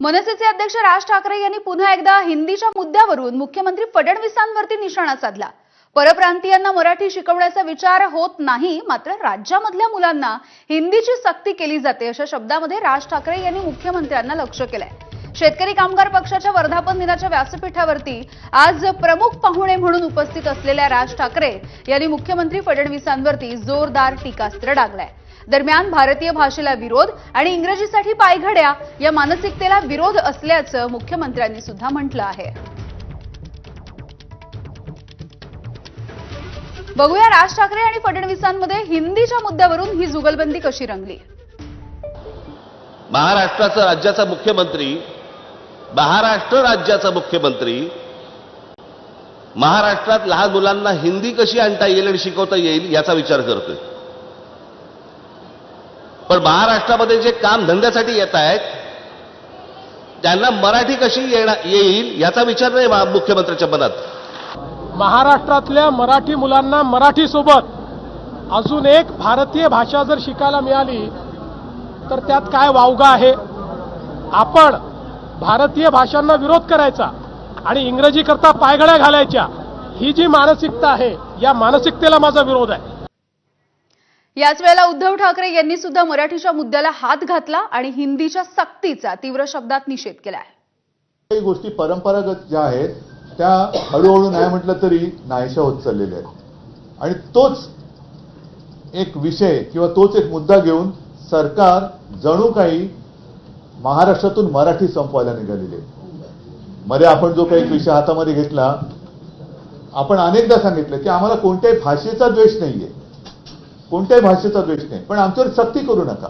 मनसेचे अध्यक्ष राज ठाकरे यांनी पुन्हा एकदा हिंदीच्या मुद्द्यावरून मुख्यमंत्री फडणवीसांवरती निशाणा साधला. परप्रांतीयांना मराठी शिकवण्याचा विचार होत नाही मात्र राज्यामधल्या मुलांना हिंदीची सक्ती केली जाते अशा शब्दामध्ये राज ठाकरे यांनी मुख्यमंत्र्यांना लक्ष केलंय. शेतकरी कामगार पक्षाच्या वर्धापन दिनाच्या व्यासपीठावरती आज प्रमुख पाहुणे म्हणून उपस्थित असलेल्या राज ठाकरे यांनी मुख्यमंत्री फडणवीसांवरती जोरदार टीकास्त्र डागलाय. दरम्यान भारतीय भाषेला विरोध आणि इंग्रजीसाठी पायघड्या या मानसिकतेला विरोध असल्याचं मुख्यमंत्र्यांनी सुद्धा म्हटलं आहे. बघूया राज ठाकरे आणि फडणवीसांमध्ये हिंदीच्या मुद्द्यावरून ही जुगलबंदी कशी रंगली. महाराष्ट्राचा राज्याचा मुख्यमंत्री महाराष्ट्र राज्याचा मुख्यमंत्री. महाराष्ट्रात लहान मुलांना हिंदी कशी आणता येईल आणि शिकवता येईल याचा विचार करतोय. पण महाराष्ट्रामध्ये जे काम धंद्यासाठी येत आहेत त्यांना मराठी कशी येणार येईल याचा विचार नाही मुख्यमंत्र्यांच्या मुख्यमंत्र्याच्या मनात. महाराष्ट्रातल्या मराठी मुलांना मराठी सोबत अजून एक भारतीय भाषा जर शिकायला मिळाली तर त्यात काय वावगा आहे? आपण भारतीय भाषांना विरोध करायचा आणि इंग्रजी करता पायगड्या घालायच्या ही जी मानसिकता आहे या मानसिकतेला माझा विरोध आहे. याच वेळेला उद्धव ठाकरे यांनी सुद्धा मराठीच्या मुद्द्याला हात घातला आणि हिंदीच्या सक्तीचा तीव्र शब्दात निषेध केलाय काही गोष्टी परंपरागत ज्या आहेत त्या हळूहळू नाही म्हटलं तरी नाहीशा होत चाललेल्या आहेत. आणि तोच एक विषय किंवा तोच एक मुद्दा घेऊन सरकार जणू काही महाराष्ट्रातून मराठी संपवायला निघालेले मध्ये आपण जो काही विषय हातामध्ये घेतला आपण अनेकदा सांगितलं की आम्हाला कोणत्याही भाषेचा द्वेष नाहीये. कोणत्याही भाषेचा द्वेष नाही. पण आमच्यावर सक्ती करू नका.